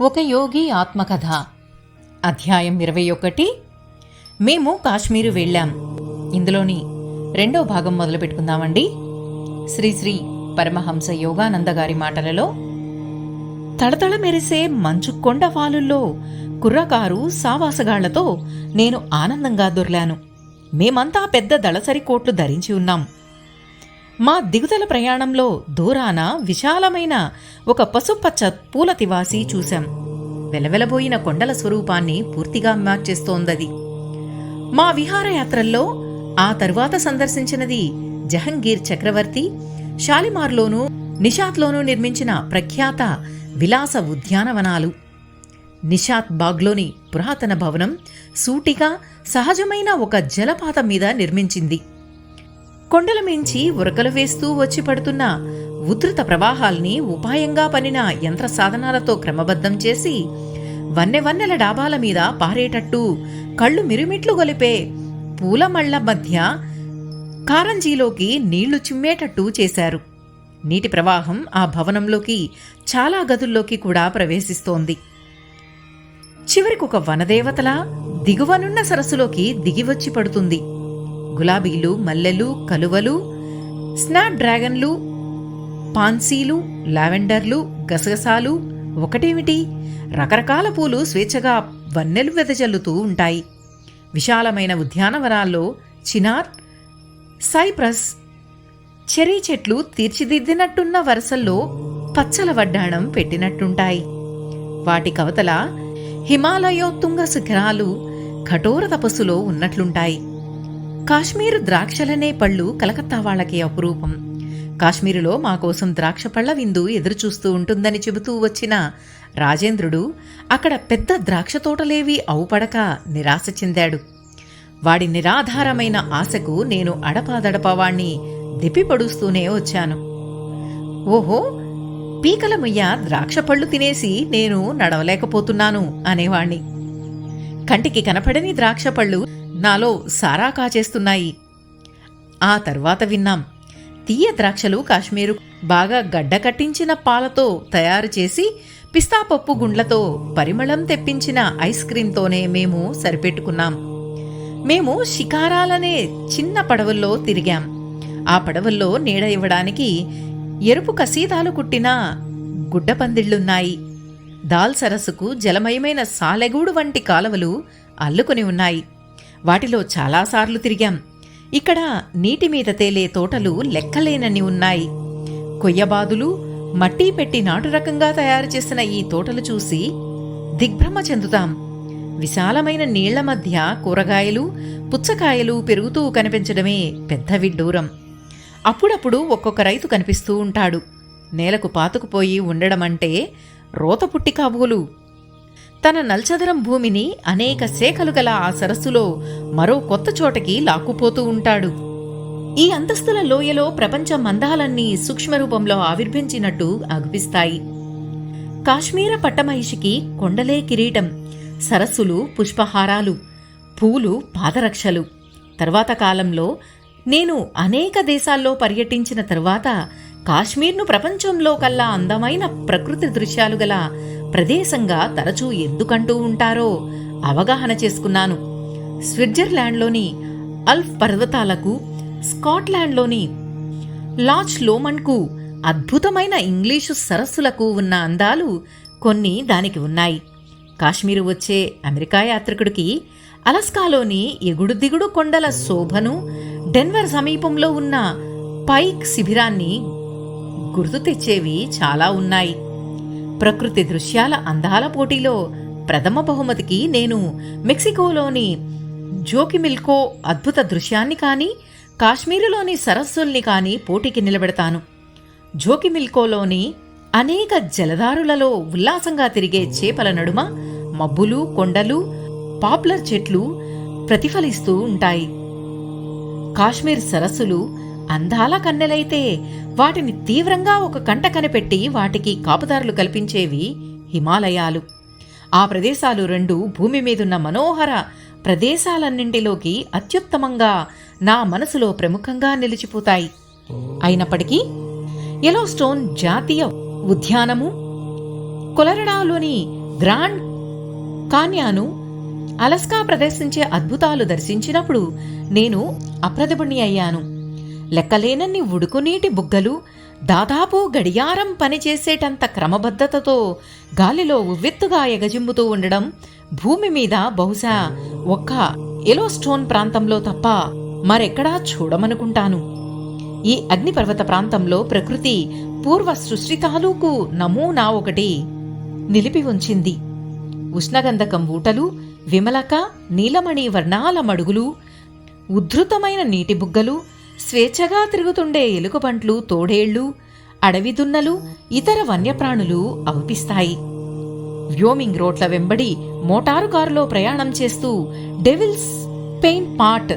ఒక యోగి ఆత్మకథ. అధ్యాయం ఇరవై ఒకటి. మేము కాశ్మీరు వెళ్ళాం. ఇందులోని రెండో భాగం మొదలు పెట్టుకుందామండి శ్రీ శ్రీ పరమహంస యోగానంద గారి మాటలలో తళతళ మెరిసే మంచు కొండ వాలుల్లో కుర్రకారు సావాసగాళ్ళతో నేను ఆనందంగా దొర్లాను. మేమంతా పెద్ద దళసరి కోట్లు ధరించి ఉన్నాం. మా దిగుదల ప్రయాణంలో దూరాన విశాలమైన ఒక పసుపచ్చ పూల తివాసి చూశాం. వెలవెలబోయిన కొండల స్వరూపాన్ని పూర్తిగా మార్చేస్తోందది మా విహారయాత్రల్లో ఆ తరువాత సందర్శించినది జహంగీర్ చక్రవర్తి షాలిమార్లోనూ నిషాత్లోనూ నిర్మించిన ప్రఖ్యాత విలాస ఉద్యానవనాలు. నిషాత్ బాగ్లోని పురాతన భవనం సూటిగా సహజమైన ఒక జలపాతం మీద నిర్మించింది. కొండల మించి ఉరకలు వేస్తూ వచ్చి పడుతున్న ఉధృత ప్రవాహాల్ని ఉపాయంగా పనిన యంత్ర సాధనాలతో క్రమబద్ధం చేసి వన్నెవన్నెల డాబాల మీద పారేటట్టు కళ్ళు మిరుమిట్లు గొలిపే పూలమళ్ళ మధ్య కారంజీలోకి నీళ్ళు చిమ్మేటట్టు చేశారు. నీటి ప్రవాహం ఆ భవనంలోకి చాలా గదుల్లోకి కూడా ప్రవేశిస్తోంది. చివరికొక ఒక వనదేవతలా దిగువనున్న సరస్సులోకి దిగివచ్చి పడుతుంది. గులాబీలు మల్లెలు కలువలు స్నాప్ డ్రాగన్లు పాన్సీలు లావెండర్లు గసగసాలు ఒకటేమిటి? రకరకాల పూలు స్వేచ్ఛగా వన్నెలు వెదజల్లుతూ ఉంటాయి. విశాలమైన ఉద్యానవనాల్లో చినార్ సైప్రస్ చెరీ చెట్లు తీర్చిదిద్దినట్టున్న వరుసల్లో పచ్చల వడ్డాణం పెట్టినట్టుంటాయి. వాటి కవతల హిమాలయోత్తుంగ శిఖరాలు కఠోర తపస్సులో ఉన్నట్లుంటాయి. కాశ్మీరు ద్రాక్షలనే పళ్ళు కలకత్తా వాళ్ళకి అపురూపం. కాశ్మీరులో మా కోసం ద్రాక్ష పళ్ళ విందు ఎదురుచూస్తూ ఉంటుందని చెబుతూ వచ్చిన రాజేంద్రుడు అక్కడ పెద్ద ద్రాక్ష తోటలేవి అవుపడక నిరాశ చెందాడు. వాడి నిరాధారమైన ఆశకు నేను అడపాదడపవాణ్ణి దిప్పిపడుస్తూనే వచ్చాను. ఓహో పీకలమయ్య ద్రాక్ష పళ్ళు తినేసి నేను నడవలేకపోతున్నాను అనేవాణ్ణి. కంటికి కనపడని ద్రాక్ష పళ్ళు నాలో సారా కాచేస్తున్నాయి. ఆ తర్వాత విన్నాం. తీయ ద్రాక్షలు కాశ్మీరు బాగా గడ్డ కట్టించిన పాలతో తయారు చేసి పిస్తా పప్పు గుండ్లతో పరిమళం తెప్పించిన ఐస్ క్రీంతోనే మేము సరిపెట్టుకున్నాం. మేము షికారాలనే చిన్న పడవల్లో తిరిగాం. ఆ పడవల్లో నీడ ఇవ్వడానికి ఎరుపు కసీదాలు కుట్టిన గుడ్డపందిళ్ళున్నాయి దాల్ సరస్సుకు జలమయమైన సాలెగూడు వంటి కాలవలు అల్లుకొని ఉన్నాయి. వాటిలో చాలాసార్లు తిరిగాం. ఇక్కడ నీటి మీద తేలే తోటలు లెక్కలేనన్ని ఉన్నాయి. కొయ్యబాదులు మట్టి పెట్టి నాటు రకంగా తయారు చేసిన ఈ తోటలు చూసి దిగ్భ్రమ చెందుతాం. విశాలమైన నీళ్ళ మధ్య కూరగాయలు పుచ్చకాయలు పెరుగుతూ కనిపించడమే పెద్ద విడ్డూరం. అప్పుడప్పుడు ఒక్కొక్క రైతు కనిపిస్తూ ఉంటాడు. నేలకు పాతుకుపోయి ఉండడమంటే రోతపుట్టి కాబోలు తన నల్చదరం భూమిని అనేక శాఖలు గల ఆ సరస్సులో మరో కొత్త చోటకి లాక్కుపోతూ ఉంటాడు. ఈ అంతస్తుల లోయలో ప్రపంచ మందాలన్నీ సూక్ష్మరూపంలో ఆవిర్భించినట్టు అగుపిస్తాయి. కాశ్మీర పట్టమహిషికి కొండలే కిరీటం సరస్సులు పుష్పహారాలు పూలు పాదరక్షలు. తర్వాత కాలంలో నేను అనేక దేశాల్లో పర్యటించిన తరువాత కాశ్మీర్ను ప్రపంచంలో కల్లా అందమైన ప్రకృతి దృశ్యాలు గల ప్రదేశంగా తరచూ ఎందుకంటూ ఉంటారో అవగాహన చేసుకున్నాను. స్విట్జర్లాండ్లోని అల్ఫ్ పర్వతాలకు స్కాట్లాండ్లోని లాచ్ లోమన్కు అద్భుతమైన ఇంగ్లీషు సరస్సులకు ఉన్న అందాలు కొన్ని దానికి ఉన్నాయి. కాశ్మీరు వచ్చే అమెరికా యాత్రికుడికి అలస్కాలోని ఎగుడు దిగుడు కొండల శోభను డెన్వర్ సమీపంలో ఉన్న పైక్ శిబిరాన్ని గుర్తు తెచ్చేవి చాలా ఉన్నాయి. ప్రకృతి దృశ్యాల అందాల పోటీలో ప్రథమ బహుమతికి నేను మెక్సికోలోని జోకిమిల్కో అద్భుత దృశ్యాన్ని కానీ కాశ్మీరులోని సరస్సుల్ని కానీ పోటీకి నిలబెడతాను. జోకిమిల్కోలోని అనేక జలదారులలో ఉల్లాసంగా తిరిగే చేపల నడుమ మబ్బులు కొండలు పాపులర్ చెట్లు ప్రతిఫలిస్తూ ఉంటాయి. కాశ్మీర్ సరస్సులు అందాల కన్నెలైతే వాటిని తీవ్రంగా ఒక కంట కనిపెట్టి వాటికి కాపుదారులు కల్పించేవి హిమాలయాలు. ఆ ప్రదేశాలు రెండు భూమి మీదున్న మనోహర ప్రదేశాలన్నింటిలోకి అత్యుత్తమంగా నా మనసులో ప్రముఖంగా నిలిచిపోతాయి. అయినప్పటికీ ఎలోస్టోన్ జాతీయ ఉద్యానము కొలరడాలోని గ్రాండ్ కాన్యాను అలస్కా ప్రదర్శించే అద్భుతాలు దర్శించినప్పుడు నేను అప్రతిభుణ్ణి అయ్యాను. లెక్కలేనన్ని ఉడుకునీటి బుగ్గలు దాదాపు గడియారం పనిచేసేటంత క్రమబద్ధతతో గాలిలో ఉవ్వెత్తుగా ఎగజిమ్ముతూ ఉండడం భూమి మీద బహుశా ఒక్క ఎలోస్టోన్ ప్రాంతంలో తప్ప మరెక్కడా చూడమనుకుంటాను. ఈ అగ్నిపర్వత ప్రాంతంలో ప్రకృతి పూర్వ సృష్టి తాలూకు నమూనా ఒకటి నిలిపి ఉంచింది. ఉష్ణగంధకం ఊటలు విమలక నీలమణి వర్ణాల మడుగులు ఉద్ధృతమైన నీటి బుగ్గలు స్వేచ్ఛగా తిరుగుతుండే ఎలుకబంట్లు తోడేళ్ళు అడవి దున్నలు ఇతర వన్యప్రాణులు అవపిస్తాయి వ్యోమింగ్ రోడ్ల వెంబడి మోటారు కారులో ప్రయాణం చేస్తూ డెవిల్స్ పెయింట్ పాట్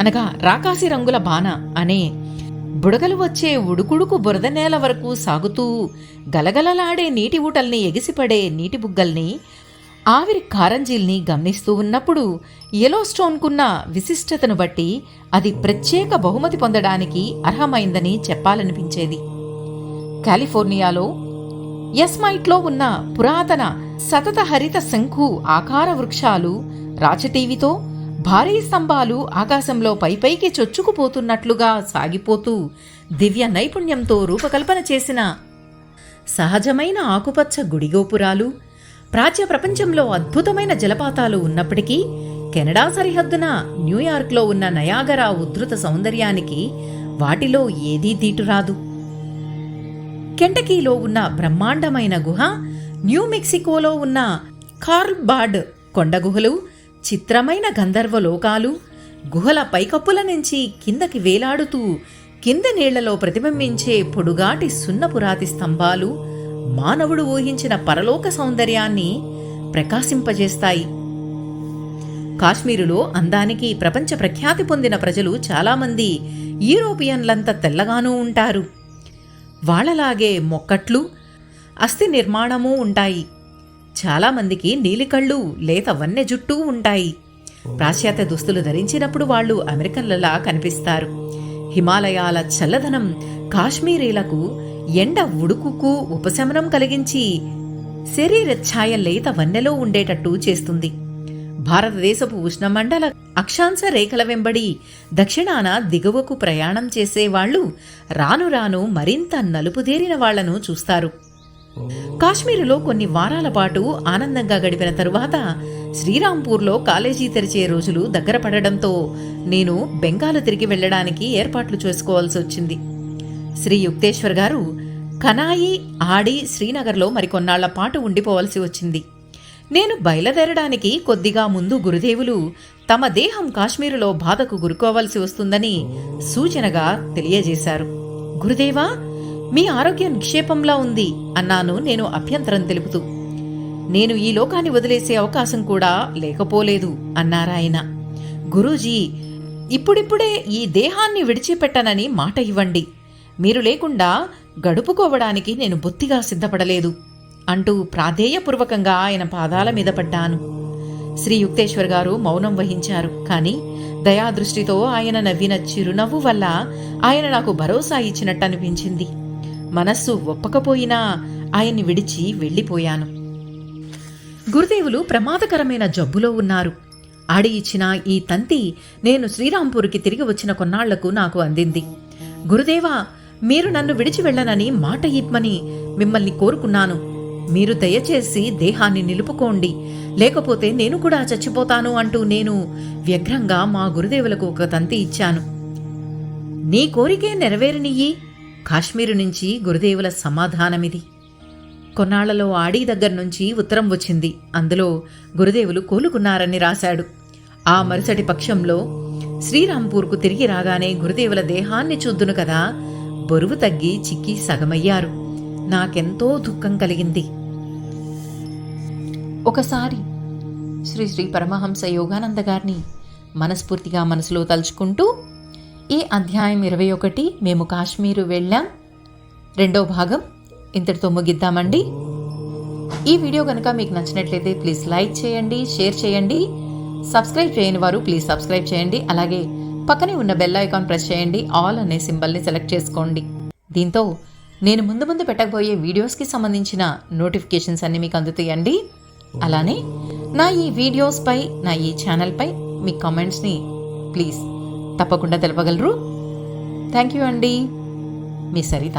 అనగా రాకాసి రంగుల బాణ అనే బుడగలు వచ్చే ఉడుకుడుకు బురద నేల వరకు సాగుతూ గలగలలాడే నీటి ఊటల్ని ఎగిసిపడే నీటి బుగ్గల్ని ఆవిరి కారంజీల్ని గమనిస్తూ ఉన్నప్పుడు ఎలోస్టోన్కున్న విశిష్టతను బట్టి అది ప్రత్యేక బహుమతి పొందడానికి అర్హమైందని చెప్పాలనిపించేది. కాలిఫోర్నియాలో ఎస్మైట్లో ఉన్న పురాతన సతత హరిత శంఖు ఆకార వృక్షాలు రాచటీవితో భారీ స్తంభాలు ఆకాశంలో పైపైకి చొచ్చుకుపోతున్నట్లుగా సాగిపోతూ దివ్య నైపుణ్యంతో రూపకల్పన చేసిన సహజమైన ఆకుపచ్చ గుడిగోపురాలు ప్రాచ్య ప్రపంచంలో అద్భుతమైన జలపాతాలు ఉన్నప్పటికీ కెనడా సరిహద్దున న్యూయార్క్లో ఉన్న నయాగరా ఉద్ధృత సౌందర్యానికి వాటిలో ఏదీ తీటురాదు కెంటకీలో ఉన్న బ్రహ్మాండమైన గుహ న్యూ మెక్సికోలో ఉన్న కార్ల్బార్డ్ కొండ గుహలు చిత్రమైన గంధర్వలోకాలు గుహల పైకప్పుల నుంచి కిందకి వేలాడుతూ కింద నీళ్ళలో ప్రతిబింబించే పొడుగాటి సున్నపురాతి స్తంభాలు మానవుడు ఊహించిన పరలోక సౌందర్యాన్ని ప్రకాశింపజేస్తాయి. కాశ్మీరులో అందానికి ప్రపంచ ప్రఖ్యాతి పొందిన ప్రజలు చాలామంది యూరోపియన్లంత తెల్లగానూ ఉంటారు. వాళ్ళలాగే మొక్కట్లు అస్థి నిర్మాణమూ ఉంటాయి. చాలామందికి నీలికళ్ళు లేత వన్నె జుట్టు ఉంటాయి. పాశ్చాత్య దుస్తులు ధరించినప్పుడు వాళ్ళు అమెరికన్లలా కనిపిస్తారు. హిమాలయాల చల్లదనం కాశ్మీరీలకు ఎండ ఉడుకుకు ఉపశమనం కలిగించి శరీర ఛాయ లేత వన్నెలో ఉండేటట్టు చేస్తుంది. భారతదేశపు ఉష్ణమండల అక్షాంశ రేఖల వెంబడి దక్షిణాన దిగువకు ప్రయాణం చేసేవాళ్ళు రాను రాను మరింత నలుపుదేరిన వాళ్ళను చూస్తారు. కాశ్మీరులో కొన్ని వారాల పాటు ఆనందంగా గడిపిన తరువాత శ్రీరాంపూర్లో కాలేజీ తెరిచే రోజులు దగ్గర పడడంతో నేను బెంగాలు తిరిగి వెళ్ళడానికి ఏర్పాట్లు చేసుకోవాల్సి వచ్చింది. శ్రీ యుక్తేశ్వర్ గారు కనాయి ఆడి శ్రీనగర్లో మరికొన్నాళ్ళ పాటు ఉండిపోవలసి వచ్చింది. నేను బయలుదేరడానికి కొద్దిగా ముందు గురుదేవులు తమ దేహం కాశ్మీరులో బాధకు గురుకోవలసి వస్తుందని సూచనగా తెలియజేశారు. గురుదేవా మీ ఆరోగ్యం నిక్షేపంలా ఉంది అన్నాను నేను అభ్యంతరం తెలుపుతూ. నేను ఈ లోకాన్ని వదిలేసే అవకాశం కూడా లేకపోలేదు అన్నారాయన. గురూజీ ఇప్పుడిప్పుడే ఈ దేహాన్ని విడిచిపెట్టనని మాట ఇవ్వండి. మీరు లేకుండా గడుపుకోవడానికి నేను బొత్తిగా సిద్ధపడలేదు అంటూ ప్రాధేయపూర్వకంగా ఆయన పాదాల మీద పడ్డాను. శ్రీ యుక్తేశ్వర్ గారు మౌనం వహించారు. కానీ దయాదృష్టితో ఆయన నవ్విన చిరునవ్వు వల్ల ఆయన నాకు భరోసా ఇచ్చినట్టు అనిపించింది మనస్సు ఒప్పకపోయినా ఆయన్ని విడిచి వెళ్ళిపోయాను. గురుదేవులు ప్రమాదకరమైన జబ్బులో ఉన్నారు. ఆడి ఇచ్చిన ఈ తంతి నేను శ్రీరాంపూర్కి తిరిగి వచ్చిన కొన్నాళ్ళకు నాకు అందింది. గురుదేవా మీరు నన్ను విడిచి వెళ్ళనని మాట ఇవ్వమని మిమ్మల్ని కోరుకున్నాను. మీరు దయచేసి దేహాన్ని నిలుపుకోండి. లేకపోతే నేను కూడా చచ్చిపోతాను అంటూ నేను వ్యగ్రంగా మా గురుదేవులకు ఒక తంతి ఇచ్చాను. నీ కోరికే నెరవేరనియ్యి. కాశ్మీరు నుంచి గురుదేవుల సమాధానమిది. కొన్నాళ్ళలో ఆడి దగ్గర నుంచి ఉత్తరం వచ్చింది. అందులో గురుదేవులు కోలుకున్నారని రాశాడు. ఆ మరుసటి పక్షంలో శ్రీరాంపూర్కు తిరిగి రాగానే గురుదేవుల దేహాన్ని చూద్దును కదా. బరువు తగ్గి చిక్కి సగమయ్యారు. నాకెంతో దుఃఖం కలిగింది. ఒకసారి శ్రీ శ్రీ పరమహంస యోగానంద గారిని మనస్ఫూర్తిగా మనసులో తలుచుకుంటూ ఈ అధ్యాయం ఇరవై ఒకటి మేము కాశ్మీరు వెళ్ళాం. రెండో భాగం ఇంతటితో ముగిద్దామండి. ఈ వీడియో కనుక మీకు నచ్చినట్లయితే ప్లీజ్ లైక్ చేయండి షేర్ చేయండి. సబ్స్క్రైబ్ చేయని వారు ప్లీజ్ సబ్స్క్రైబ్ చేయండి. అలాగే పక్కనే ఉన్న బెల్ ఐకాన్ ప్రెస్ చేయండి ఆల్ అనే సింబల్ని సెలెక్ట్ చేసుకోండి. దీంతో నేను ముందు ముందు పెట్టకపోయే వీడియోస్కి సంబంధించిన నోటిఫికేషన్స్ అన్నీ మీకు అందుతాయండి. అలానే నా ఈ వీడియోస్పై నా ఈ ఛానల్పై మీ కామెంట్స్ని ప్లీజ్ తప్పకుండా తెలపగలరు. థ్యాంక్ యూ అండి. మీ సరిత.